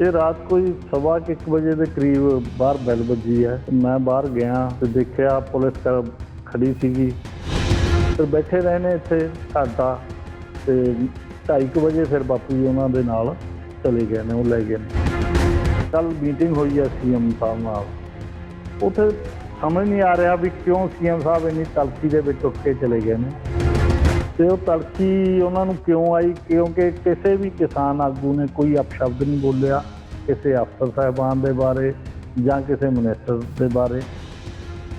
ਇਹ ਰਾਤ ਕੋਈ ਸਵਾ ਕੁ ਇੱਕ ਵਜੇ ਦੇ ਕਰੀਬ ਬਾਹਰ ਬੈਲ ਵੱਜੀ ਹੈ। ਮੈਂ ਬਾਹਰ ਗਿਆ ਤੇ ਦੇਖਿਆ ਪੁਲਿਸ ਕ- ਖੜੀ ਸੀਗੀ। ਤੇ ਬੈਠੇ ਰਹੇ ਨੇ ਇੱਥੇ ਘੰਟਾ ਤੇ 2:30 ਵਜੇ ਫਿਰ ਬਾਪੂ ਜੀ ਉਹਨਾਂ ਦੇ ਨਾਲ ਚਲੇ ਗਏ ਨੇ, ਉਹ ਲੈ ਗਏ ਨੇ। ਕੱਲ ਮੀਟਿੰਗ ਹੋਈ ਹੈ ਸੀਐਮ ਸਾਹਿਬ ਨਾਲ। ਉੱਥੇ ਸਮਝ ਨਹੀਂ ਆ ਰਿਹਾ ਵੀ ਕਿਉਂ ਸੀਐਮ ਸਾਹਿਬ ਇੰਨੀ ਤਲਖੀ ਦੇ ਵਿੱਚ ਉੱਠ ਕੇ ਚਲੇ ਗਏ ਨੇ। ਤੇ ਉਹ ਤਲਖੀ ਉਹਨਾਂ ਨੂੰ ਕਿਉਂ ਆਈ? ਕਿਉਂਕਿ ਕਿਸੇ ਵੀ ਕਿਸਾਨ ਆਗੂ ਨੇ ਕੋਈ ਅਪਸ਼ਬਦ ਨਹੀਂ ਬੋਲਿਆ ਕਿਸੇ ਅਫਸਰ ਸਾਹਿਬਾਨ ਦੇ ਬਾਰੇ ਜਾਂ ਕਿਸੇ ਮਿਨਿਸਟਰ ਦੇ ਬਾਰੇ।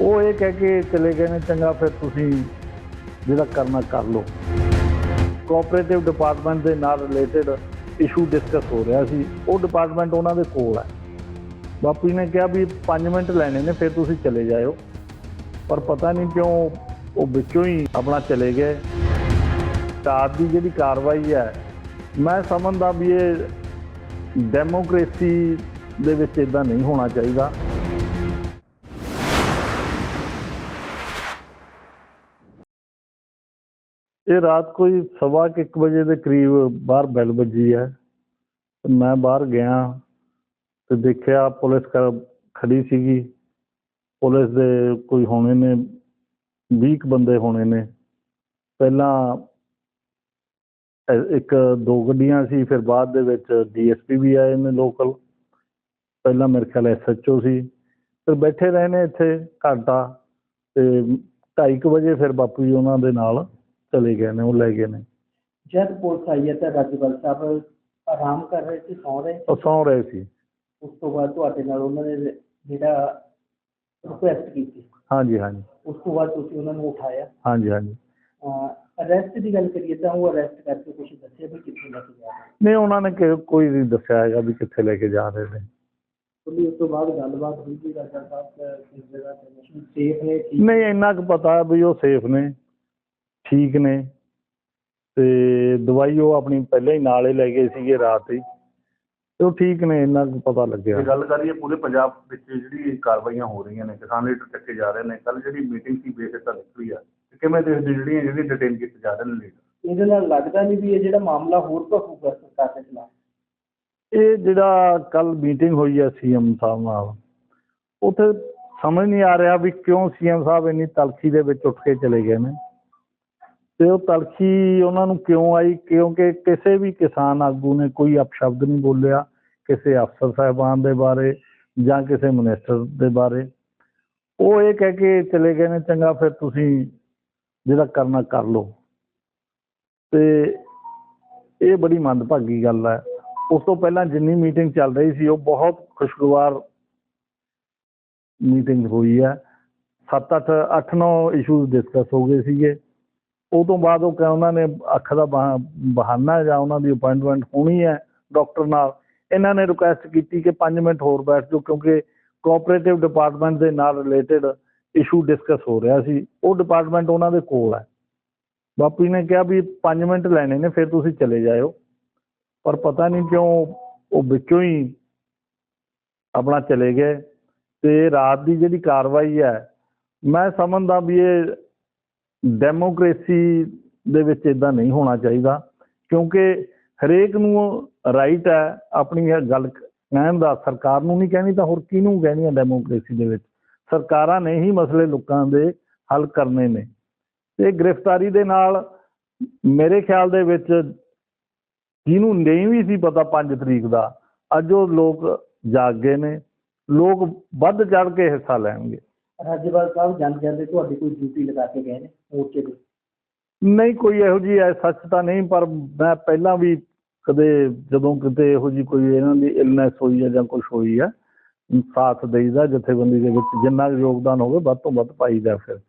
ਉਹ ਇਹ ਕਹਿ ਕੇ ਚਲੇ ਗਏ ਨੇ, ਚੰਗਾ ਫਿਰ ਤੁਸੀਂ ਜਿਹੜਾ ਕਰਨਾ ਕਰ ਲਓ। ਕੋਆਪਰੇਟਿਵ ਡਿਪਾਰਟਮੈਂਟ ਦੇ ਨਾਲ ਰਿਲੇਟਡ ਇਸ਼ੂ ਡਿਸਕਸ ਹੋ ਰਿਹਾ ਸੀ। ਉਹ ਡਿਪਾਰਟਮੈਂਟ ਉਹਨਾਂ ਦੇ ਕੋਲ ਹੈ ਬਾਪੂ ਜੀ ਨੇ ਕਿਹਾ ਵੀ 5 ਮਿੰਟ ਲੈਣੇ ਨੇ, ਫਿਰ ਤੁਸੀਂ ਚਲੇ ਜਾਇਓ। ਪਰ ਪਤਾ ਨਹੀਂ ਕਿਉਂ ਉਹ ਵਿੱਚੋਂ ਹੀ ਆਪਣਾ ਚਲੇ ਗਏ। ਰਾਤ ਦੀ ਜਿਹੜੀ ਕਾਰਵਾਈ ਹੈ, ਮੈਂ ਸਮਝਦਾ ਵੀ ਇਹ ਡੈਮੋਕ੍ਰੇਸੀ ਦੇ ਵਿੱਚ ਇਦਾਂ ਨਹੀਂ ਹੋਣਾ ਚਾਹੀਦਾ। ਇਹ ਰਾਤ ਕੋਈ ਸਵਾ ਕੁ ਵਜੇ ਦੇ ਕਰੀਬ ਬਾਹਰ ਬੈਲ ਵੱਜੀ ਹੈ। ਮੈਂ ਬਾਹਰ ਗਿਆ ਤੇ ਦੇਖਿਆ ਪੁਲਿਸ ਖੜੀ ਸੀਗੀ। ਪੁਲਿਸ ਦੇ ਕੋਈ ਹੋਣੇ ਨੇ 20 ਬੰਦੇ ਹੋਣੇ ਨੇ। ਪਹਿਲਾਂ ਇੱਕ ਦੋ ਗੱਡੀਆਂ ਸੀ ਫਿਰ ਬਾਅਦ ਦੇ ਵਿੱਚ ਡੀਐਸਪੀ ਵੀ ਆਏ ਨੇ ਲੋਕਲ ਪਹਿਲਾਂ ਮੇਰੇ ਖਿਆਲ ਐਸਐਚਓ ਸੀ। ਫਿਰ ਬੈਠੇ ਰਹੇ ਨੇ ਇੱਥੇ ਘੰਟਾ ਤੇ 2:30 ਵਜੇ ਫਿਰ ਬਾਪੂ ਜੀ ਉਹਨਾਂ ਦੇ ਨਾਲ ਚਲੇ ਗਏ ਨੇ ਉਹ ਲੈ ਗਏ ਨੇ। ਜਦ ਪੁਲਿਸ ਆਈ ਹੈ ਤਾਂ ਰਾਜਪਾਲ ਸਾਹਿਬ ਆਰਾਮ ਕਰ ਰਹੇ ਸੀ ਸੌਂ ਰਹੇ? ਉਹ ਸੌਂ ਰਹੇ ਸੀ। ਉਸ ਤੋਂ ਬਾਅਦ ਤੁਹਾਡੇ ਨਾਲ ਉਹਨਾਂ ਨੇ ਜਿਹੜਾ ਰਿਕੁਐਸਟ ਕੀਤੀ? ਹਾਂਜੀ ਹਾਂਜੀ। ਉਸ ਤੋਂ ਬਾਅਦ ਤੁਸੀਂ ਉਹਨਾਂ ਨੂੰ ਉਠਾਇਆ? ਹਾਂਜੀ ਹਾਂਜੀ। ਅਰੈਸਟ ਦੀ ਗੱਲ ਕਰੀਏ ਤਾਂ ਉਹ ਅਰੈਸਟ ਕਰਕੇ ਕੁਝ ਦੱਸਿਆ ਵੀ ਕਿੱਥੇ ਲੈ ਕੇ ਜਾ ਰਹੇ ਨਹੀਂ ਉਹਨਾਂ ਨੇ ਕਿ- ਕੋਈ ਨਹੀਂ ਦੱਸਿਆ ਹੈਗਾ ਵੀ ਕਿੱਥੇ ਲੈ ਕੇ ਜਾ ਰਹੇ ਨੇ। ਉਹਦੀ ਉਸ ਤੋਂ ਬਾਅਦ ਗੱਲਬਾਤ ਹੋਈ ਸੀ ਰਾਜਾ ਸਾਹਿਬ ਅਹ, ਕਿਸ ਜਗ੍ਹਾ ਤੇ ਸੇਫ ਨੇ ਠੀਕ ਨਹੀਂ ਇੰਨਾ ਕੁ ਪਤਾ ਵੀ ਉਹ ਸੇਫ ਨੇ ਠੀਕ ਨੇ। ਤੇ ਦਵਾਈ ਉਹ ਆਪਣੀ ਪਹਿਲਾਂ ਹੀ ਨਾਲ ਹੀ ਲੈ ਗਏ ਸੀਗੇ ਰਾਤ ਹੀ। ਤੇ ਉਹ ਠੀਕ ਨੇ ਇੰਨਾ ਕੁ ਪਤਾ ਲੱਗਿਆ। ਜੇ ਗੱਲ ਕਰੀਏ ਪੂਰੇ ਪੰਜਾਬ ਵਿੱਚ ਜਿਹੜੀ ਕਾਰਵਾਈਆਂ ਹੋ ਰਹੀਆਂ ਨੇ ਕਿਸਾਨ ਲੀਡਰ ਚੱਕੇ ਜਾ ਰਹੇ ਨੇ। ਕੱਲ ਜਿਹੜੀ ਮੀਟਿੰਗ ਸੀ ਬੇਸਿੱਟਾ ਨਿਕਲੀ ਆ। ਕਿਵੇਂ ਦੇਖਦੇ ਜਿਹੜੀਆਂ ਜਿਹੜੀ ਡਿਟੇਨ ਕੀਤੇ ਜਾ ਰਹੇ ਨੇ ਇਹਦੇ ਨਾਲ ਲੱਗਦਾ ਨਹੀਂ ਵੀ ਇਹ ਜਿਹੜਾ ਮਾਮਲਾ ਹੋਰ ਭਖੂਗਾ ਸਰਕਾਰ ਦੇ ਖਿਲਾਫ ਇਹ ਜਿਹੜਾ ਕੱਲ ਮੀਟਿੰਗ ਹੋਈ ਹੈ ਸੀਐਮ ਸਾਹਿਬ ਨਾਲ ਉੱਥੇ ਸਮਝ ਨਹੀਂ ਆ ਰਿਹਾ ਵੀ ਕਿਉਂ ਸੀਐਮ ਸਾਹਿਬ ਇੰਨੀ ਤਲਖੀ ਦੇ ਵਿੱਚ ਉੱਠ ਕੇ ਚਲੇ ਗਏ ਨੇ। ਤੇ ਉਹ ਤਲਖੀ ਉਹਨਾਂ ਨੂੰ ਕਿਉਂ ਆਈ? ਕਿਉਂਕਿ ਕਿਸੇ ਵੀ ਕਿਸਾਨ ਆਗੂ ਨੇ ਕੋਈ ਅਪਸ਼ਬਦ ਨਹੀਂ ਬੋਲਿਆ ਕਿਸੇ ਅਫਸਰ ਸਾਹਿਬਾਨ ਦੇ ਬਾਰੇ ਜਾਂ ਕਿਸੇ ਮਿਨਿਸਟਰ ਦੇ ਬਾਰੇ। ਉਹ ਇਹ ਕਹਿ ਕੇ ਚਲੇ ਗਏ ਨੇ ਚੰਗਾ ਫਿਰ ਤੁਸੀਂ ਜਿਹੜਾ ਕਰਨਾ ਕਰ ਲਓ। ਤੇ ਇਹ ਬੜੀ ਮੰਦਭਾਗੀ ਗੱਲ ਹੈ। ਉਸ ਤੋਂ ਪਹਿਲਾਂ ਜਿੰਨੀ ਮੀਟਿੰਗ ਚੱਲ ਰਹੀ ਸੀ, ਉਹ ਬਹੁਤ ਖੁਸ਼ਗਵਾਰ ਮੀਟਿੰਗ ਹੋਈ ਹੈ। 7-8 8-9 ਇਸ਼ੂਜ਼ ਡਿਸਕਸ ਹੋ ਗਏ ਸੀਗੇ। ਉਹ ਤੋਂ ਬਾਅਦ ਉਹ ਕਹਿੰਦਾ ਉਹਨਾਂ ਨੇ ਅੱਖ ਦਾ ਬਹਾ- ਬਹਾਨਾ ਜਾਂ ਉਹਨਾਂ ਦੀ ਅਪਾਇੰਟਮੈਂਟ ਹੋਣੀ ਹੈ ਡਾਕਟਰ ਨਾਲ। ਇਹਨਾਂ ਨੇ ਰਿਕੁਐਸਟ ਕੀਤੀ ਕਿ 5 ਮਿੰਟ ਹੋਰ ਬੈਠ ਜਾਓ ਕਿਉਂਕਿ ਕੋਆਪਰੇਟਿਵ ਡਿਪਾਰਟਮੈਂਟ ਦੇ ਨਾਲ ਰਿਲੇਟਡ ਇਸ਼ੂ ਡਿਸਕਸ ਹੋ ਰਿਹਾ ਸੀ, ਉਹ ਡਿਪਾਰਟਮੈਂਟ ਉਹਨਾਂ ਦੇ ਕੋਲ ਹੈ। ਬਾਪੂ ਜੀ ਨੇ ਕਿਹਾ ਵੀ 5 ਮਿੰਟ ਲੈਣੇ ਨੇ, ਫਿਰ ਤੁਸੀਂ ਚਲੇ ਜਾਇਓ। ਪਰ ਪਤਾ ਨਹੀਂ ਕਿਉਂ ਉਹ ਵਿੱਚੋਂ ਹੀ ਆਪਣਾ ਚਲੇ ਗਏ ਤੇ ਰਾਤ ਦੀ ਜਿਹੜੀ ਕਾਰਵਾਈ ਹੈ, ਮੈਂ ਸਮਝਦਾ ਵੀ ਇਹ ਡੈਮੋਕ੍ਰੇਸੀ ਦੇ ਵਿੱਚ ਇਦਾਂ ਨਹੀਂ ਹੋਣਾ ਚਾਹੀਦਾ, ਕਿਉਂਕਿ ਹਰੇਕ ਨੂੰ ਰਾਈਟ ਹੈ, ਆਪਣੀ ਗੱਲ ਕਹਿਣ ਦਾ, ਸਰਕਾਰ ਨੂੰ ਨਹੀਂ ਕਹਿਣੀ ਤਾਂ ਹੋਰ ਕਿਹਨੂੰ ਕਹਿਣੀ ਹੈ ਡੈਮੋਕ੍ਰੇਸੀ ਦੇ ਵਿੱਚ? ਸਰਕਾਰਾਂ ਨੇ ਹੀ ਮਸਲੇ ਲੋਕਾਂ ਦੇ ਹੱਲ ਕਰਨੇ ਨੇ। ਤੇ ਗ੍ਰਿਫਤਾਰੀ ਦੇ ਨਾਲ ਮੇਰੇ ਖਿਆਲ ਦੇ ਵਿੱਚ ਜਿਹਨੂੰ ਨਹੀਂ ਵੀ ਸੀ ਪਤਾ 5 ਤਰੀਕ ਦਾ ਅੱਜ ਉਹ ਲੋਕ ਜਾਗ ਗਏ ਨੇ। ਲੋਕ ਵੱਧ ਚੜ ਕੇ ਹਿੱਸਾ ਲੈਣਗੇ। ਰਾਜਪਾਲ ਸਾਹਿਬ ਜਾਂਦੇ ਜਾਂਦੇ ਤੁਹਾਡੀ ਕੋਈ ਡਿਊਟੀ ਲਗਾ ਕੇ ਗਏ ਨੇ ਮੋਰਚੇ ਤੇ ਨਹੀਂ ਕੋਈ ਇਹੋ ਜੀ ਐ ਸੱਚ ਤਾਂ ਨਹੀਂ ਪਰ ਮੈਂ ਪਹਿਲਾਂ ਵੀ ਕਦੇ ਜਦੋਂ ਕਿਤੇ ਇਹੋ ਜੀ ਕੋਈ ਇਹਨਾਂ ਦੀ ਇਲਨੈਸ ਹੋਈ ਹੈ ਜਾਂ ਕੁਝ ਹੋਈ ਹੈ ਸਾਥ ਦੇਈਦਾ ਜਥੇਬੰਦੀ ਦੇ ਵਿੱਚ ਜਿੰਨਾ ਕੁ ਯੋਗਦਾਨ ਹੋਵੇ ਵੱਧ ਤੋਂ ਵੱਧ ਪਾਈਦਾ ਫਿਰ।